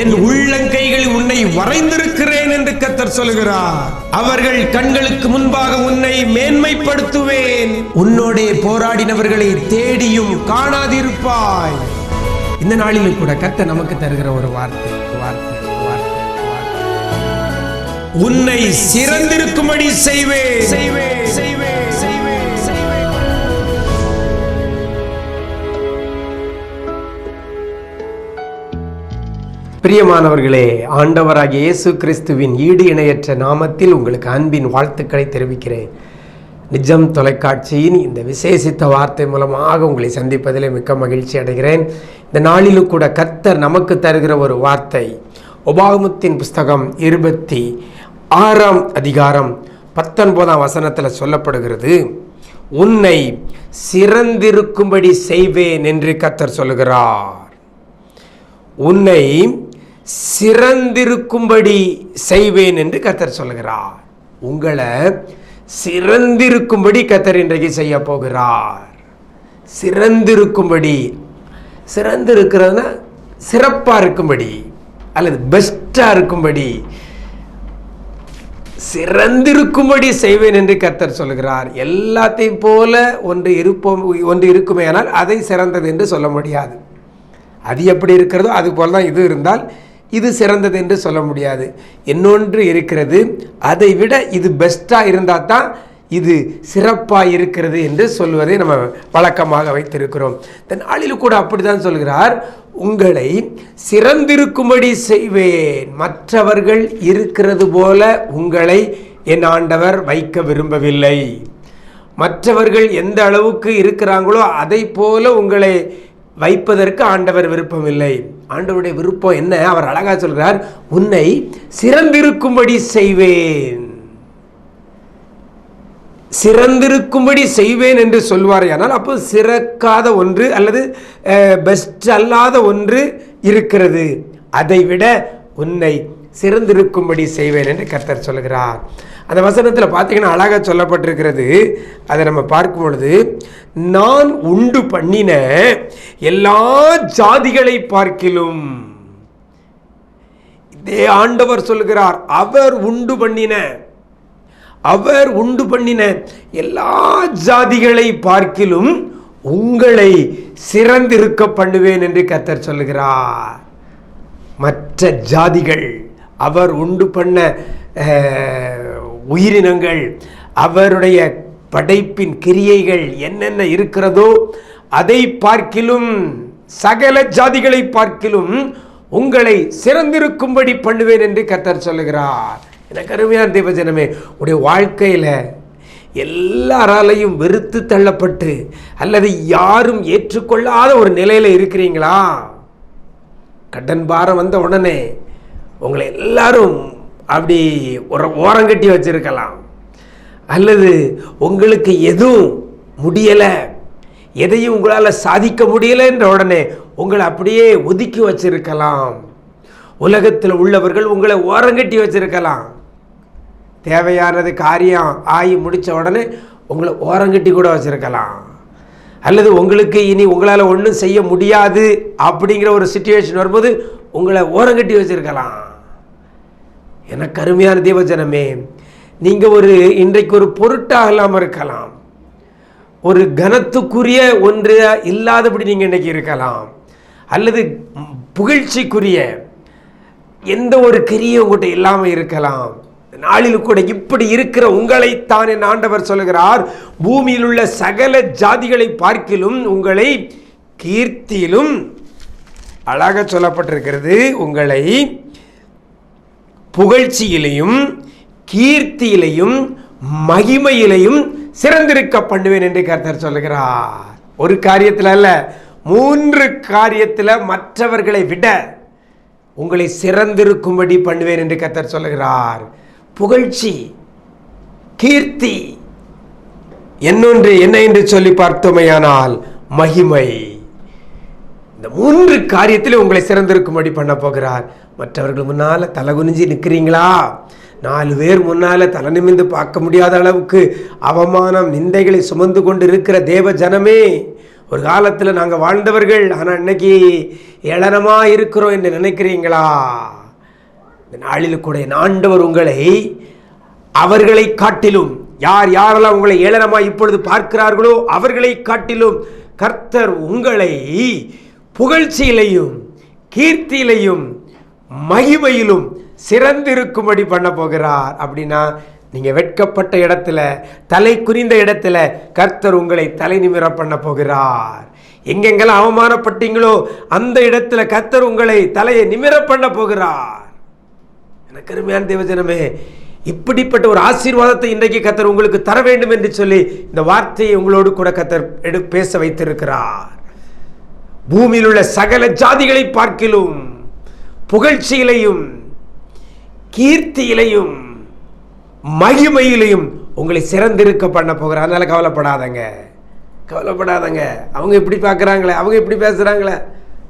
என் உள்ளங்கைகள் உன்னை வரைந்திருக்கிறேன் என்று கத்தர் சொல்கிறார் அவர்கள் கண்களுக்கு முன்பாக உன்னை மேன்மைப்படுத்துவேன். உன்னோடே போராடினவர்களை தேடியும் காணாதிருப்பாய். இந்த நாளிலும் கூட கத்த நமக்கு தருகிற ஒரு வார்த்தை வார்த்தை. உன்னை சிறந்திருக்கும்படி செய்வேன். செய்வேன் செய்வேன். பிரியமானவர்களே ஆண்டவராகிய இயேசு கிறிஸ்துவின் ஈடு இணையற்ற நாமத்தில் உங்களுக்கு அன்பின் வாழ்த்துக்களை தெரிவிக்கிறேன். நிஜம் தொலைக்காட்சியின் இந்த விசேஷித்த வார்த்தை மூலமாக உங்களை சந்திப்பதிலே மிக்க மகிழ்ச்சி அடைகிறேன். இந்த நாளிலும் கூட கர்த்தர் நமக்கு தருகிற ஒரு வார்த்தை உபாகமத்தின் புஸ்தகம் இருபத்தி ஆறாம் அதிகாரம் பத்தொன்பதாம் வசனத்தில் சொல்லப்படுகிறது உன்னை சிறந்திருக்கும்படி செய்வேன் என்று கர்த்தர் சொல்லுகிறார். உன்னை சிறந்திருக்கும்படி செய்வேன் என்று கத்தர் சொல்கிறார் உங்களை சிறந்திருக்கும்படி கத்தர் இன்றைக்கு செய்ய போகிறார். சிறந்திருக்கும்படி சிறந்திருக்கிறதுனா சிறப்பாக இருக்கும்படி அல்லது பெஸ்ட்டாக இருக்கும்படி சிறந்திருக்கும்படி செய்வேன் என்று கர்த்தர் சொல்கிறார் எல்லாத்தையும் போல ஒன்று இருப்போம் ஒன்று இருக்குமே ஆனால் அதை சிறந்தது என்று சொல்ல முடியாது. அது எப்படி இருக்கிறதோ அது போல தான் இது இருந்தால் இது சிறந்தது என்று சொல்ல முடியாது. இன்னொன்று இருக்கிறது அதை விட இது பெஸ்ட்டாக இருந்தால் தான் இது சிறப்பாக இருக்கிறது என்று சொல்வதை நம்ம வழக்கமாக வைத்திருக்கிறோம். இந்த நாளில் கூட அப்படி தான் சொல்கிறார் உங்களை சிறந்திருக்கும்படி செய்வேன். மற்றவர்கள் இருக்கிறது போல உங்களை என் ஆண்டவர் வைக்க விரும்பவில்லை. மற்றவர்கள் எந்த அளவுக்கு இருக்கிறாங்களோ அதை போல உங்களை வைப்பதற்கு ஆண்டவர் விருப்பமில்லை. ஆண்டவருடைய விருப்பம் என்ன? அவர் அழகா சொல்கிறார் உன்னை சிறந்திருக்கும்படி செய்வேன். சிறந்திருக்கும்படி செய்வேன் என்று சொல்வார் ஆனால் அப்போ சிறக்காத ஒன்று அல்லது பெஸ்ட் அல்லாத ஒன்று இருக்கிறது. அதை விட உன்னை சிறந்திருக்கும்படி செய்வேன் என்று கர்த்தர் சொல்கிறார் அந்த வசனத்தில் பார்த்தீங்கன்னா அழகாக சொல்லப்பட்டிருக்கிறது. அதை நம்ம பார்க்கும் பொழுது நான் உண்டு பண்ணின எல்லா ஜாதிகளை பார்க்கிலும் இதே ஆண்டவர் சொல்கிறார் அவர் உண்டு பண்ணின அவர் உண்டு பண்ணின எல்லா ஜாதிகளை பார்க்கிலும் உங்களை சிறந்திருக்க பண்ணுவேன் என்று கத்தர் சொல்லுகிறார். மற்ற ஜாதிகள் அவர் உண்டு பண்ண உயிரினங்கள் அவருடைய படைப்பின் கிரியைகள் என்னென்ன இருக்கிறதோ அதை பார்க்கிலும் சகல ஜாதிகளை பார்க்கிலும் உங்களை சிறந்திருக்கும்படி பண்ணுவேன் என்று கத்தர் சொல்லுகிறார். எனக்கு அருமையான தேவஜனமே உடைய வாழ்க்கையில் எல்லாராலையும் வெறுத்து தள்ளப்பட்டு அல்லது யாரும் ஏற்றுக்கொள்ளாத ஒரு நிலையில் இருக்கிறீங்களா? கடன் பாரம் வந்த உடனே உங்களை எல்லாரும் அப்படி ஒரு ஓரங்கட்டி வச்சிருக்கலாம். அல்லது உங்களுக்கு எதுவும் முடியலை எதையும் உங்களால் சாதிக்க முடியலைன்ற உடனே உங்களை அப்படியே ஒதுக்கி வச்சிருக்கலாம். உலகத்தில் உள்ளவர்கள் உங்களை ஓரங்கட்டி வச்சிருக்கலாம். தேவையானது காரியம் ஆகி முடித்த உடனே உங்களை ஓரங்கட்டி கூட வச்சுருக்கலாம். அல்லது உங்களுக்கு இனி உங்களால் ஒன்றும் செய்ய முடியாது அப்படிங்கிற ஒரு சுச்சுவேஷன் வரும்போது உங்களை ஓரங்கட்டி வச்சுருக்கலாம். எனக்கு அருமையான தேவஜனமே நீங்கள் ஒரு இன்றைக்கு ஒரு பொருட்டாக இல்லாமல் இருக்கலாம். ஒரு கனத்துக்குரிய ஒன்று இல்லாதபடி நீங்கள் இன்றைக்கி இருக்கலாம். அல்லது புகழ்ச்சிக்குரிய எந்த ஒரு கிரியும் உங்கள்கிட்ட இல்லாமல் இருக்கலாம். நாளில் கூட இப்படி இருக்கிற உங்களைத்தான் என் ஆண்டவர் சொல்லுகிறார் பூமியில் உள்ள சகல ஜாதிகளை பார்க்கிலும் உங்களை கீர்த்தியிலும் அழகாக சொல்லப்பட்டிருக்கிறது. உங்களை புகழ்ச்சியிலையும் கீர்த்தியிலையும் மகிமையிலையும் சிறந்திருக்க பண்ணுவேன் என்று கர்த்தர் சொல்லுகிறார். ஒரு காரியத்தில் அல்ல மூன்று காரியத்தில் மற்றவர்களை விட உங்களை சிறந்திருக்கும்படி பண்ணுவேன் என்று கர்த்தர் சொல்லுகிறார். புகழ்ச்சி கீர்த்தி என்னொன்று என்ன என்று சொல்லி பார்த்தோமையானால் மகிமை. இந்த மூன்று காரியத்தில் உங்களை சிறந்திருக்கும்படி பண்ண போகிறார். மற்றவர்கள் முன்னால் தலை குனிஞ்சு நிற்கிறீங்களா நாலு பேர் முன்னால தலை நிமிந்து பார்க்க முடியாத அளவுக்கு அவமானம் நிந்தைகளை சுமந்து கொண்டு இருக்கிற தேவ ஜனமே ஒரு காலத்தில் நாங்கள் வாழ்ந்தவர்கள் ஆனால் இன்னைக்கு ஏளனமாக இருக்கிறோம் என்று நினைக்கிறீங்களா? இந்த நாளில் கூட என் ஆண்டவர் உங்களை அவர்களை காட்டிலும் யார் யாரெல்லாம் உங்களை ஏளனமாக இப்பொழுது பார்க்கிறார்களோ அவர்களை காட்டிலும் கர்த்தர் உங்களை புகழ்ச்சியிலையும் கீர்த்தியிலையும் மகிமையிலும் சிறந்திருக்கும்படி பண்ண போகிறார். அப்படின்னா நீங்கள் வெட்கப்பட்ட இடத்துல தலை குறிந்த இடத்துல கர்த்தர் உங்களை தலை நிமிர பண்ண போகிறார். எங்கெங்கெல்லாம் அவமானப்பட்டீங்களோ அந்த இடத்துல கர்த்தர் உங்களை தலையை நிமிர பண்ண போகிறார். எனக்கு அருமையான தேவஜனமே இப்படிப்பட்ட ஒரு ஆசீர்வாதத்தை இன்றைக்கு கத்தர் உங்களுக்கு தர வேண்டும் என்று சொல்லி இந்த வார்த்தையை உங்களோடு கூட கத்தர் எடு பேச வைத்திருக்கிறார். பூமியில் உள்ள சகல ஜாதிகளை பார்க்கிலும் புகழ்ச்சியிலையும் கீர்த்தியிலையும் மகிமையிலையும் உங்களை சிறந்திருக்க பண்ண போகிறார் அதனால கவலைப்படாதங்க. கவலைப்படாதங்க. அவங்க இப்படி பார்க்குறாங்களே அவங்க இப்படி பேசுகிறாங்களே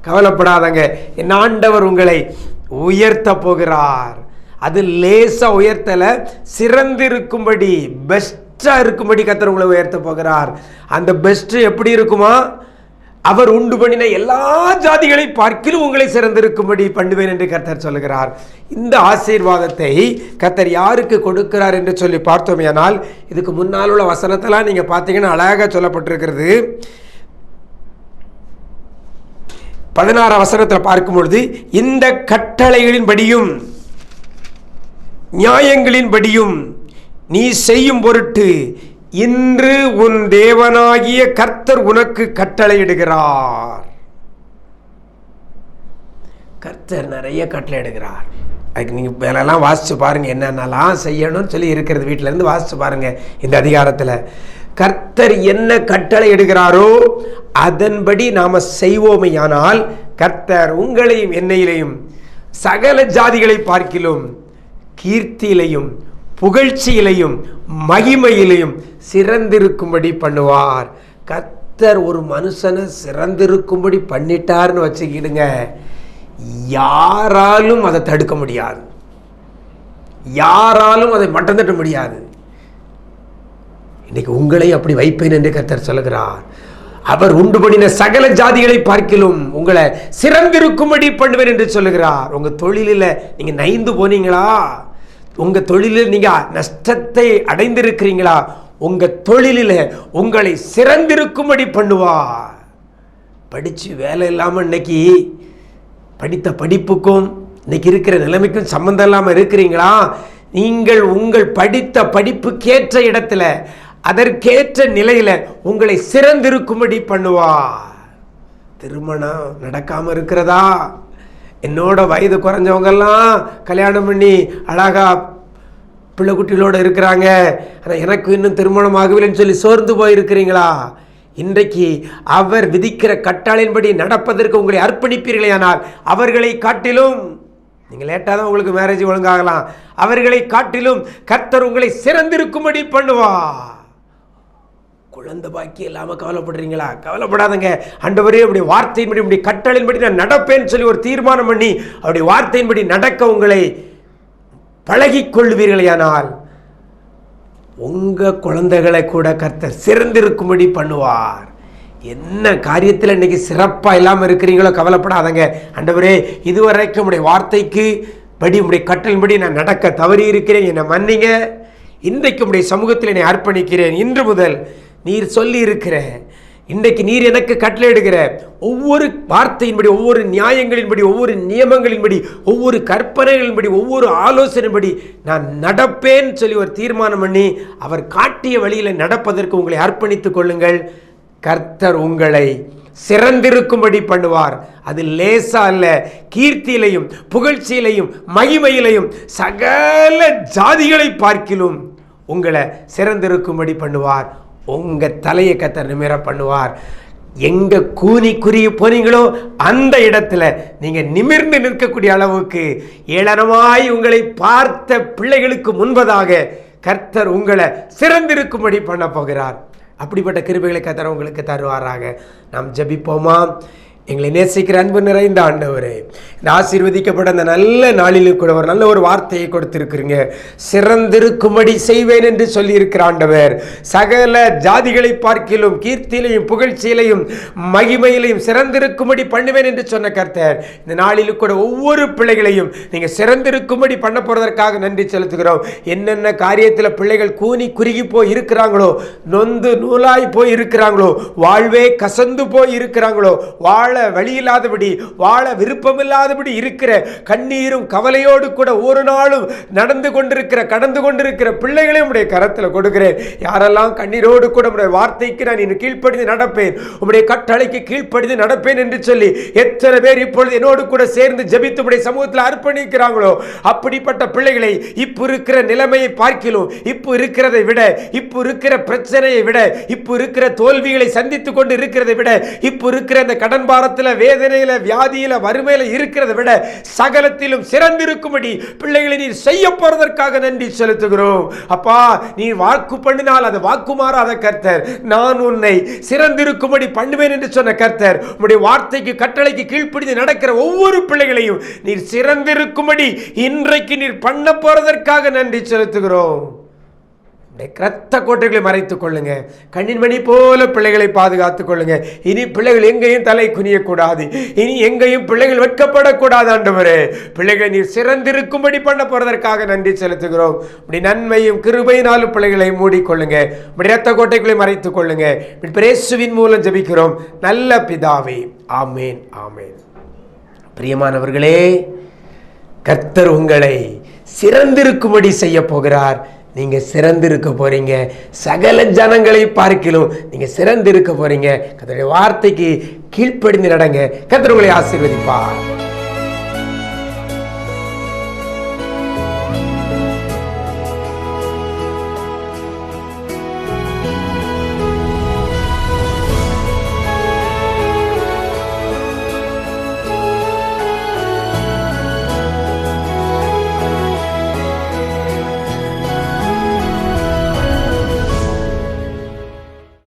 கவலைப்படாதங்க. என் ஆண்டவர் உங்களை உயர்த்த போகிறார். அது லேசாக உயர்த்தலை சிறந்திருக்கும்படி பெஸ்ட்டாக இருக்கும்படி கத்தர் உங்களை உயர்த்த போகிறார். அந்த பெஸ்ட்டு எப்படி இருக்குமா? அவர் உண்டு பண்ணின எல்லா ஜாதிகளை பார்க்கிலும் உங்களை சிறந்திருக்கும்படி பண்ணுவேன் என்று கர்த்தர் சொல்லுகிறார். இந்த ஆசீர்வாதத்தை கர்த்தர் யாருக்கு கொடுக்கிறார் என்று சொல்லி பார்த்தோமேயானால் இதுக்கு முன்னால் உள்ள வசனத்தெல்லாம் நீங்க பார்த்தீங்கன்னா அழகாக சொல்லப்பட்டிருக்கிறது. பதினாறு அவசரத்தில் பார்க்கும் பொழுது இந்த கட்டளைகளின்படியும் நியாயங்களின்படியும் நீ செய்யும் பொருட்டு இன்று உன் தேவனாகிய கர்த்தர் உனக்கு கட்டளையிடுகிறார். கர்த்தர் நிறைய கட்டளையிடுகிறார். அதுக்கு நீங்கள் மேலெல்லாம் வாசித்து பாருங்கள் என்னென்னலாம் செய்யணும்னு சொல்லி இருக்கிறது வீட்டிலேருந்து வாசித்து பாருங்கள் இந்த அதிகாரத்தில். கர்த்தர் என்ன கட்டளை இடுகிறாரோ அதன்படி நாம் செய்வோமையானால் கர்த்தர் உங்களையும் என்னையிலையும் சகல ஜாதிகளை பார்க்கிலும் கீர்த்தியிலையும் புகழ்ச்சியிலையும் மகிமையிலையும் சிறந்திருக்கும்படி பண்ணுவார். கத்தர் ஒரு மனுஷனை சிறந்திருக்கும்படி பண்ணிட்டார்னு வச்சுக்கிடுங்க. யாராலும் அதை தடுக்க முடியாது. யாராலும் அதை மட்டம் தட்ட முடியாது. இன்னைக்கு உங்களை அப்படி வைப்பேன் என்று கத்தர் சொல்லுகிறார். அவர் உண்டு பண்ணின சகல ஜாதிகளை பார்க்கிலும் உங்களை சிறந்திருக்கும்படி பண்ணுவேன் என்று சொல்லுகிறார். உங்க தொழிலில் நீங்க நைந்து போனீங்களா? உங்கள் தொழிலில் நீங்கள் நஷ்டத்தை அடைந்திருக்கிறீங்களா? உங்கள் தொழிலில் உங்களை சிறந்திருக்கும்படி பண்ணுவா படித்து வேலை இல்லாமல் இன்னைக்கு படித்த படிப்புக்கும் இன்னைக்கு இருக்கிற நிலைமைக்கும் சம்மந்தம் இல்லாமல் இருக்கிறீங்களா? நீங்கள் உங்கள் படித்த படிப்புக்கேற்ற இடத்துல அதற்கேற்ற நிலையில் உங்களை சிறந்திருக்கும்படி பண்ணுவா திருமணம் நடக்காமல் இருக்கிறதா? என்னோட வயது குறைஞ்சவங்கெல்லாம் கல்யாணம் பண்ணி அழகா பிள்ளை குட்டிகளோட இருக்கிறாங்க. ஆனால் எனக்கு இன்னும் திருமணம் ஆகவில்லைன்னு சொல்லி சோர்ந்து போயிருக்கிறீங்களா? இன்றைக்கு அவர் விதிக்கிற கட்டாளின்படி நடப்பதற்கு உங்களை அர்ப்பணிப்பீர்களேயானால் அவர்களை காட்டிலும் நீங்கள் லேட்டாக தான் உங்களுக்கு மேரேஜ் ஒழுங்காகலாம். அவர்களை காட்டிலும் கர்த்தர் உங்களை சிறந்திருக்கும்படி பண்ணுவார். குழந்தை பாக்கி இல்லாமல் கவலைப்படுறீங்களா? கவலைப்படாதங்க. அண்டவரே அப்படி வார்த்தையின்படி இப்படி கட்டளின்படி நான் நடப்பேன்னு சொல்லி ஒரு தீர்மானம் பண்ணி அப்படி வார்த்தையின்படி நடக்க உங்களை பழகிக் கொள்வீர்களேயானால் உங்கள் குழந்தைகளை கூட கர்த்தர் சிறந்திருக்கும்படி பண்ணுவார். என்ன காரியத்தில் இன்னைக்கு சிறப்பாக இல்லாமல் இருக்கிறீங்களோ கவலைப்படாதங்க. அண்டவரே இதுவரைக்கும் உடைய வார்த்தைக்கு படி உடைய கட்டளின்படி நான் நடக்க தவறி இருக்கிறேன் என்னை மன்னிங்க. இன்றைக்கு உடைய சமூகத்தில் என்னை அர்ப்பணிக்கிறேன். இன்று முதல் நீர் சொல்லி இருக்கிற இன்றைக்கு நீர் எனக்கு கட்டளையிடுகிற ஒவ்வொரு வார்த்தையின்படி ஒவ்வொரு நியாயங்களின்படி ஒவ்வொரு நியமங்களின்படி ஒவ்வொரு கற்பனைகளின்படி ஒவ்வொரு ஆலோசனைப்படி நான் நடப்பேன்னு சொல்லி ஒரு தீர்மானம் பண்ணி அவர் காட்டிய வழியில் நடப்பதற்கு உங்களை அர்ப்பணித்துக் கொள்ளுங்கள். கர்த்தர் உங்களை சிறந்திருக்கும்படி பண்ணுவார். அது லேசா அல்ல கீர்த்தியிலையும் புகழ்ச்சியிலையும் மகிமையிலையும் சகல ஜாதிகளை பார்க்கிலும் உங்களை சிறந்திருக்கும்படி பண்ணுவார். உங்கள் தலையை கத்தர் நிமிர பண்ணுவார். எங்கே கூனி குறிய போனீங்களோ அந்த இடத்துல நீங்கள் நிமிர்ந்து நிற்கக்கூடிய அளவுக்கு ஏளனமாய் உங்களை பார்த்த பிள்ளைகளுக்கு முன்பதாக கர்த்தர் உங்களை சிறந்திருக்கும்படி பண்ண போகிறார். அப்படிப்பட்ட கிருபைகளை கத்தர் உங்களுக்கு தருவாராக. நாம் ஜபிப்போமா? எங்களை நேசிக்கிற அன்பு நிறைந்த ஆண்டவரே இந்த ஆசீர்வதிக்கப்பட்ட அந்த நல்ல நாளிலும் கூட ஒரு நல்ல ஒரு வார்த்தையை கொடுத்திருக்கிறீங்க. சிறந்திருக்கும்படி செய்வேன் என்று சொல்லியிருக்கிற ஆண்டவர். சகல ஜாதிகளை பார்க்கிலும் கீர்த்தியிலையும் புகழ்ச்சியிலையும் மகிமையிலையும் சிறந்திருக்கும்படி பண்ணுவேன் என்று சொன்ன கர்த்தர். இந்த நாளிலும் கூட ஒவ்வொரு பிள்ளைகளையும் நீங்கள் சிறந்திருக்கும்படி பண்ண போகிறதற்காக நன்றி செலுத்துகிறோம். என்னென்ன காரியத்தில் பிள்ளைகள் கூனி குறுகி போய் இருக்கிறாங்களோ நொந்து நூலாய் போய் இருக்கிறாங்களோ வாழ்வே கசந்து போய் இருக்கிறாங்களோ வாழ் வாழ வழியில்லாதபடி வாழ விருப்பமில்லாதபடி இருக்கிற கண்ணீரும் கவலையோடு கூட ஒரு நாளும் நடந்து கொண்டிருக்கிற கடந்து கொண்டிருக்கிற பிள்ளைகளையும் உடைய கரத்தில் கொடுக்கிறேன். யாரெல்லாம் கண்ணீரோடு கூட உடைய வார்த்தைக்கு நான் இன்னும் கீழ்ப்படிந்து நடப்பேன் உடைய கட்டளைக்கு கீழ்ப்படிந்து நடப்பேன் என்று சொல்லி எத்தனை பேர் இப்பொழுது என்னோடு கூட சேர்ந்து ஜபித்து உடைய சமூகத்தில் அர்ப்பணிக்கிறாங்களோ அப்படிப்பட்ட பிள்ளைகளை இப்போ இருக்கிற நிலைமையை பார்க்கிலும் இப்போ இருக்கிறதை விட இப்போ இருக்கிற பிரச்சனையை விட இப்போ இருக்கிற தோல்விகளை சந்தித்துக் கொண்டு இருக்கிறதை விட இப்போ இருக்கிற அந்த கடன் பாரத்தில் வேதனையில் வியாதியில் வறுமையில் இருக்கிறதை விட சகலத்திலும் சிறந்திருக்கும்படி பிள்ளைகளை நீர் செய்ய போறதற்காக நன்றி செலுத்துகிறோம். அப்பா நீ வாக்கு பண்ணினால் அது வாக்கு மாறாத கர்த்தர். நான் உன்னை சிறந்திருக்கும்படி பண்ணுவேன் என்று சொன்ன கர்த்தர். உடைய வார்த்தைக்கு கட்டளைக்கு கீழ்ப்பிடிந்து நடக்கிற ஒவ்வொரு பிள்ளைகளையும் நீர் சிறந்திருக்கும்படி இன்றைக்கு நீர் பண்ண போறதற்காக நன்றி செலுத்துகிறோம். இரத்த கோட்டைகளை மறைத்துக் கொள்ளுங்க. கண்ணின் மணி போல பிள்ளைகளை பாதுகாத்துக் கொள்ளுங்க. இனி பிள்ளைகள் எங்கேயும் தலை குனியக்கூடாது. இனி எங்கேயும் பிள்ளைகள் வெட்கப்படக்கூடாது ஆண்டவரே. பிள்ளைகள் நீர் சிறந்திருக்கும்படி பண்ண போறதற்காக நன்றி செலுத்துகிறோம். இப்படி நன்மையும் கிருபையினாலும் பிள்ளைகளை மூடிக்கொள்ளுங்க. இப்படி இரத்த கோட்டைகளை மறைத்துக் கொள்ளுங்க. இப்படி பிரேசுவின் மூலம் ஜெபிக்கிறோம். நல்ல பிதாவே. ஆமேன் ஆமேன். பிரியமானவர்களே கர்த்தர் உங்களை சிறந்திருக்கும்படி செய்ய போகிறார். நீங்க சிறந்திருக்க போறீங்க. சகல ஜனங்களை பார்க்கிலும் நீங்க சிறந்திருக்க போறீங்க. கத்தருடைய வார்த்தைக்கு கீழ்ப்படிந்து நடங்க. கத்தர் உங்களை ஆசீர்வதிப்பார்.